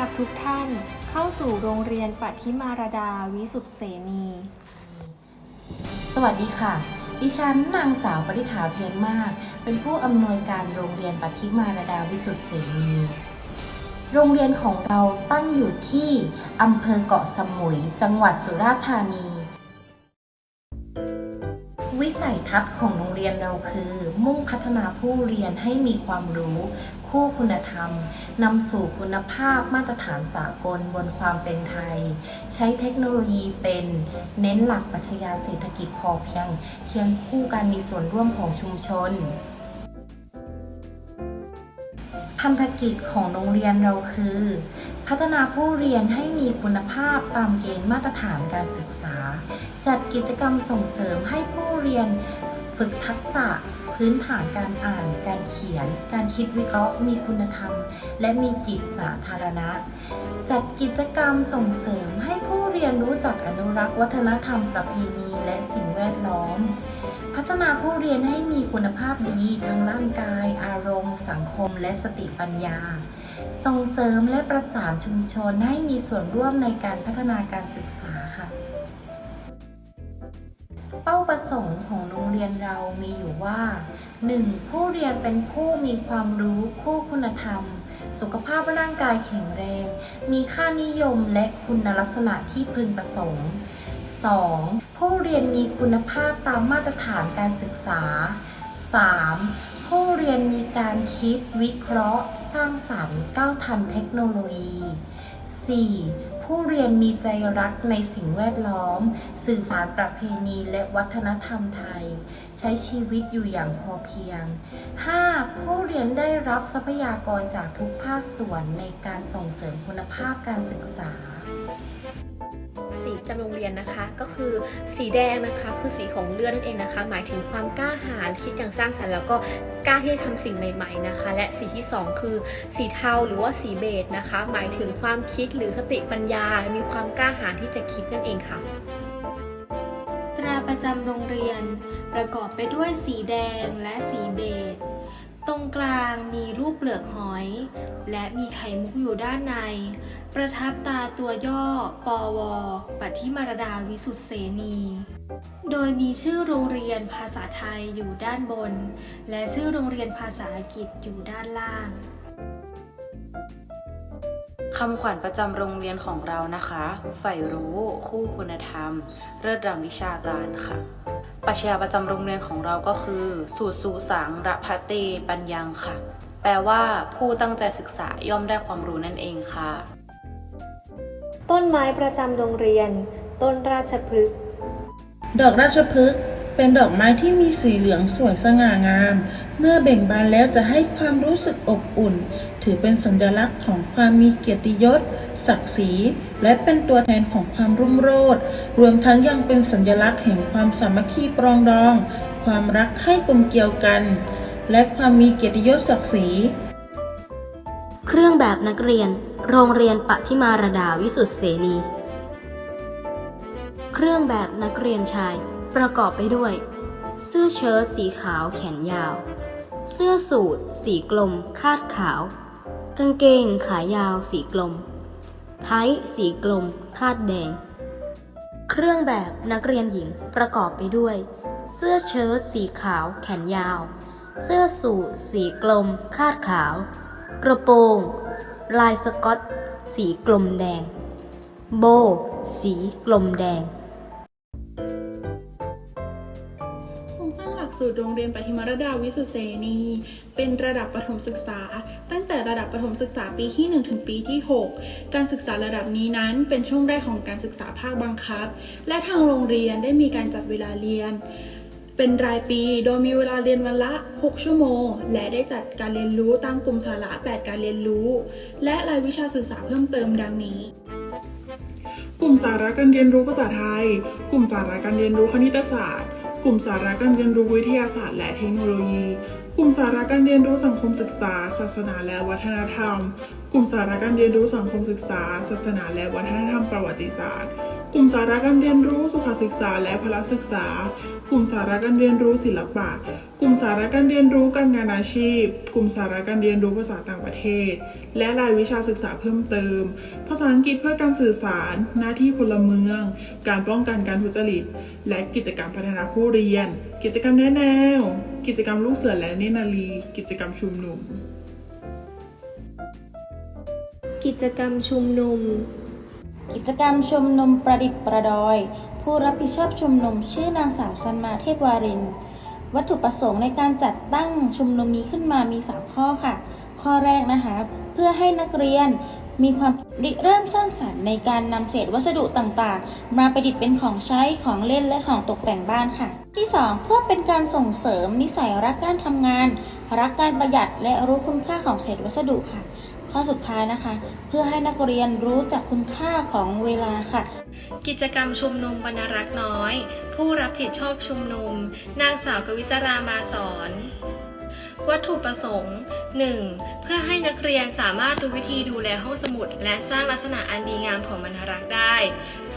ทักทุกท่านเข้าสู่โรงเรียนปัทิมารดาวิสุทธิเสนี สวัสดีค่ะ ดิฉันนางสาวปริฐาเพียรมาก เป็นผู้อำนวยการโรงเรียนปัทิมารดาวิสุทธิเสนี โรงเรียนของเราตั้งอยู่ที่อำเภอเกาะสมุย จังหวัดสุราษฎร์ธานี วิสัยทัศน์ของโรงเรียนเราคือ มุ่งพัฒนาผู้เรียนให้มีความรู้ คู่คุณธรรมนำสู่คุณภาพมาตรฐานสากลบนความเป็นไทย ใช้เทคโนโลยีเป็นเน้นหลักปรัชญาเศรษฐกิจพอเพียงเคียงคู่การมีส่วนร่วมของชุมชนพันธกิจของโรงเรียนเราคือ พัฒนาผู้เรียนให้มีคุณภาพตามเกณฑ์มาตรฐานการศึกษา จัดกิจกรรมส่งเสริมให้ผู้เรียนฝึกทักษะพื้นฐานการอ่าน การเขียน การคิดวิเคราะห์ มีคุณธรรม และมีจิตสาธารณะ จัดกิจกรรมส่งเสริมให้ผู้เรียนรู้จักอนุรักษ์วัฒนธรรมประเพณีและสิ่งแวดล้อม พัฒนาผู้เรียนให้มีคุณภาพดีทั้งร่างกาย อารมณ์ สังคม และสติปัญญา ส่งเสริมและประสานชุมชนให้มีส่วนร่วมในการพัฒนาการศึกษาค่ะ เป้าประสงค์ของโรงเรียนเรามีอยู่ว่า 1. ผู้เรียนเป็นผู้มีความรู้คู่คุณธรรม สุขภาพร่างกายแข็งแรง มีค่านิยมและคุณลักษณะที่พึงประสงค์ 2. ผู้เรียนมีคุณภาพตามมาตรฐานการศึกษา 3. ผู้เรียนมีการคิดวิเคราะห์ สร้างสรรค์ก้าวทันเทคโนโลยี 4. ผู้เรียนมีใจรักในสิ่งแวดล้อม สื่อสารประเพณีและวัฒนธรรมไทย ใช้ชีวิตอยู่อย่างพอเพียง 5. ผู้เรียนได้รับทรัพยากรจากทุกภาคส่วนในการส่งเสริมคุณภาพการศึกษา สีประจำโรงเรียนนะคะ ก็คือสีแดงนะคะ คือสีของเลือดนั่นเองนะคะ หมายถึงความกล้าหาญคิดอย่างสร้างสรรค์แล้วก็กล้าที่จะทำสิ่งใหม่ๆนะคะ และสีที่สองคือสีเทาหรือว่าสีเบจนะคะ หมายถึงความคิดหรือสติปัญญา มีความกล้าหาญที่จะคิดนั่นเองค่ะตราประจำโรงเรียน ประกอบไปด้วยสีแดงและสีเบจ ตรงกลางมีรูปเปลือกหอย และมีไข่มุกอยู่ด้านใน ประทับตาตัวย่อปวปัทิมารดาวิสุทธเสนี โดยมีชื่อโรงเรียนภาษาไทยอยู่ด้านบน และชื่อโรงเรียนภาษาอังกฤษอยู่ด้านล่างคำขวัญประจำโรงเรียนของเรานะคะ ใฝ่รู้ คู่คุณธรรม เลิศรำวิชาการค่ะ ปรัชญาประจำโรงเรียนของเราก็คือ สูตรสูสังระพะเตปัญญังค่ะ แปลว่าผู้ตั้งใจศึกษาย่อมได้ความรู้นั่นเองค่ะ ต้นไม้ประจำโรงเรียน ต้นราชพฤกษ์ดอกราชพฤกษ์เป็นดอกไม้ที่มีสีเหลืองสวยสง่างาม เมื่อเบ่งบานแล้วจะให้ความรู้สึกอบอุ่น ถือเป็นสัญลักษณ์ของความมีเกียรติยศ ศักดิ์ศรี และเป็นตัวแทนของความรุ่งโรจน์รวมทั้งยังเป็นสัญลักษณ์แห่งความสามัคคีปรองดอง ความรักให้กลมเกลียวกัน และความมีเกียรติยศศักดิ์ศรี เครื่องแบบนักเรียน โรงเรียนปฏิมารดาวิสุทธิเสนีเครื่องแบบนักเรียนชาย ประกอบไปด้วย เสื้อเชิ้ตสีขาวแขนยาว เสื้อสูทสีกลม คาดขาวกางเกงขายาวสีกลม ไทสีกลม คาดแดง เครื่องแบบนักเรียนหญิงประกอบไปด้วย เสื้อเชิ้ตสีขาวแขนยาว เสื้อสูทสีกลม คาดขาว กระโปรง ลายสกอต สีกลมแดง โบ สีกลมแดง สูตรโรงเรียนปฐมรดาวิสุเสนี เป็นระดับประถมศึกษา ตั้งแต่ระดับประถมศึกษาปีที่ 1 ถึงปีที่ 6 การศึกษาระดับนี้นั้นเป็นช่วงแรกของการศึกษาภาคบังคับ และทางโรงเรียนได้มีการจัดเวลาเรียนเป็นรายปีโดยมีเวลาเรียนวันละ 6 ชั่วโมง และได้จัดการเรียนรู้ตามกลุ่มสาระ 8 การเรียนรู้ และรายวิชาศึกษาเพิ่มเติมดังนี้ กลุ่มสาระการเรียนรู้ภาษาไทย กลุ่มสาระการเรียนรู้คณิตศาสตร์ กลุ่มสาระการเรียนรู้วิทยาศาสตร์และเทคโนโลยี กลุ่มสาระการเรียนรู้สังคมศึกษา ศาสนาและวัฒนธรรม กลุ่มสาระการเรียนรู้สังคมศึกษา ศาสนาและวัฒนธรรมประวัติศาสตร์ กลุ่มสาระการเรียนรู้สุขศึกษาและพละศึกษา กลุ่มสาระการเรียนรู้ศิลปะ กลุ่มสาระการเรียนรู้การงานอาชีพ กลุ่มสาระการเรียนรู้ภาษาต่างประเทศ และรายวิชาศึกษาเพิ่มเติม ภาษาอังกฤษเพื่อการสื่อสาร หน้าที่พลเมือง การป้องกันการทุจริต และกิจกรรมพัฒนาผู้เรียน กิจกรรมแนะแนว กิจกรรมลูกเสือและเนนารี กิจกรรมชุมนุม กิจกรรมชุมนุม กิจกรรมชุมนุมประดิษฐ์ประดอย ผู้รับผิดชอบชุมนุมชื่อนางสาวสันมาเทพวารินวัตถุประสงค์ในการจัดตั้งชุมนุมนี้ขึ้นมามี 3 ข้อค่ะ ข้อแรกนะคะ พื่อให้นักเรียนมีความริเริ่มสร้างสรรค์ในการนำเศษวัสดุต่างๆ มาประดิษฐ์เป็นของใช้ของเล่นและของตกแต่งบ้านค่ะ ที่ 2 เพื่อเป็นการส่งเสริมนิสัยรักการทำงาน รักการประหยัดและรู้คุณค่าของเศษวัสดุค่ะ ข้อสุดท้ายนะคะ เพื่อให้นักเรียนรู้จักคุณค่าของเวลาค่ะ กิจกรรมชุมนุมบรรณรักษ์น้อย ผู้รับผิดชอบชุมนุม นางสาวกวิศรามาสอน วัตถุประสงค์ 1. เพื่อให้นักเรียนสามารถรู้วิธีดูแลห้องสมุด และสร้างลักษณะอันดีงามของบรรณรักษ์ได้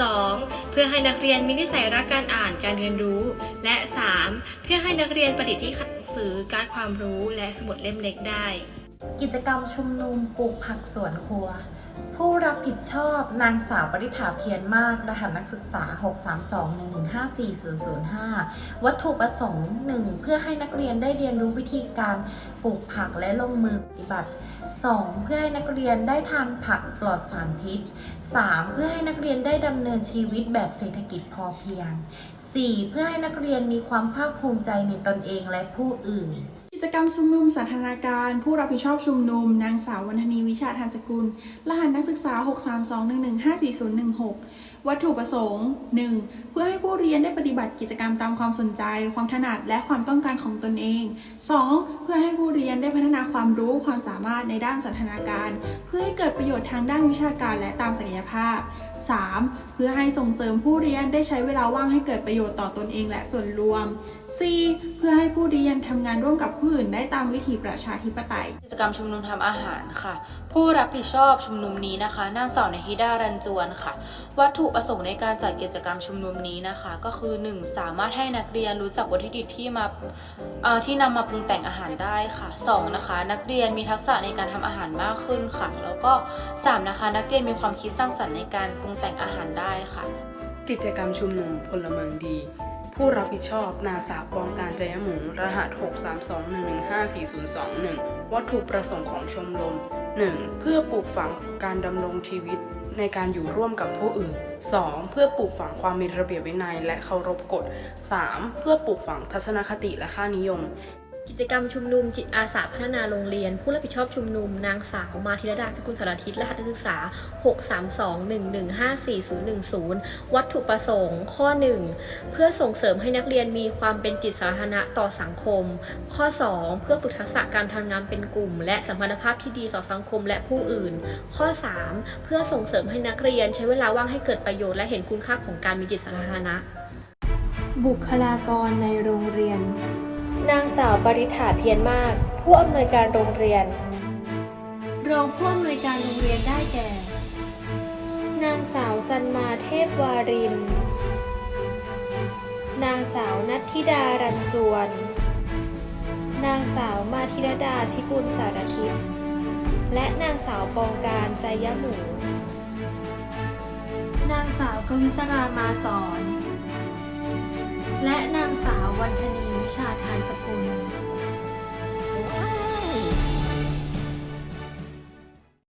2. เพื่อให้นักเรียนมีนิสัยรักการอ่านการเรียนรู้ และ 3. เพื่อให้นักเรียนประดิษฐ์ที่หนังสือการความรู้และสมุดเล่มเล็กได้ กิจกรรมชุมนุมปลูกผักสวนครัว ผู้รับผิดชอบนางสาวปริฐาเพียรมาก รหัสนักศึกษา 632-1154005 วัตถุประสงค์ 1. เพื่อให้นักเรียนได้เรียนรู้วิธีการปลูกผักและลงมือปฏิบัติ 2. เพื่อให้นักเรียนได้ทานผักปลอดสารพิษ 3. เพื่อให้นักเรียนได้ดำเนินชีวิตแบบเศรษฐกิจพอเพียง 4. เพื่อให้นักเรียนมีความภาคภูมิใจในตนเองและผู้อื่น จกรรมชุมนุมสันทนาการ ผู้รับผิดชอบชุมนุม นางสาววรรณนีวิชาทันสกุล รหัสนักศึกษา 6321154016 วัตถุประสงค์ 1. เพื่อให้ผู้เรียนได้ปฏิบัติกิจกรรมตามความสนใจ ความถนัดและความต้องการของตนเอง 2. เพื่อให้ผู้เรียนได้พัฒนาความรู้ความสามารถในด้านสันทนาการ เพื่อให้เกิดประโยชน์ทางด้านวิชาการและตามศักยภาพ 3. เพื่อให้ส่งเสริมผู้เรียนได้ใช้เวลาว่างให้เกิดประโยชน์ต่อตนเองและส่วนรวม 4. เพื่อให้ผู้เรียนทำงานร่วมกับผู้อื่นได้ตามวิถีประชาธิปไตย กิจกรรมชุมนุมทำอาหารค่ะ ผู้รับผิดชอบชุมนุมนี้นะคะนางสาวในฮิดารันจวนค่ะ วัตถุประสงค์ในการจัดกิจกรรมชุมนุมนี้นะคะ ก็คือ 1. สามารถให้นักเรียนรู้จักวัตถุดิบที่มาที่นำมาปรุงแต่งอาหารได้ค่ะ 2. นะคะ นักเรียนมีทักษะในการทำอาหารมากขึ้นค่ะ แล้วก็ 3. นะคะ นักเรียนมีความคิดสร้างสรรค์ในการปรุงแต่งอาหารได้ค่ะ กิจกรรมชุมนุมพลเมืองดีผู้รับผิดชอบนาสาปองการจยหมูรหัส 632115402 1 วัตถุประสงค์ของชมรม 1. เพื่อปลูกฝังการดำรงชีวิต ในการอยู่ร่วมกับผู้อื่น 2. เพื่อปลูกฝังความมีระเบียบวินัยและเคารพกฎ 3. เพื่อปลูกฝังทัศนคติและค่านิยม กิจกรรมชุมนุมจิตอาสาพัฒนาโรงเรียน ผู้รับผิดชอบชุมนุมนางสาวมาธิรดาพิกุลสารทิศรหัสนักศึกษา 63211540010 วัตถุประสงค์ ข้อ 1 เพื่อส่งเสริมให้นักเรียนมีความเป็นจิตสาธารณะต่อสังคม ข้อ 2 เพื่อฝึกทักษะการทำงานเป็นกลุ่ม และสัมพันธภาพที่ดีต่อสังคมและผู้อื่น ข้อ 3 เพื่อส่งเสริมให้นักเรียนใช้เวลาว่างให้เกิดประโยชน์และเห็นคุณค่าของการมีจิตสาธารณะบุคลากรในโรงเรียน นางสาวปริฐาเพียรมาก ผู้อำนวยการโรงเรียน รองผู้อำนวยการโรงเรียนได้แก่ นางสาวสันมาเทพวาริน นางสาวนัทธิดารันจวน นางสาวมาธิรดาพิกุลสารทิศและนางสาวปองการใจยะหมู นางสาวกวิศรามาสอน และนางสาววันธนี วิชาทานสกุล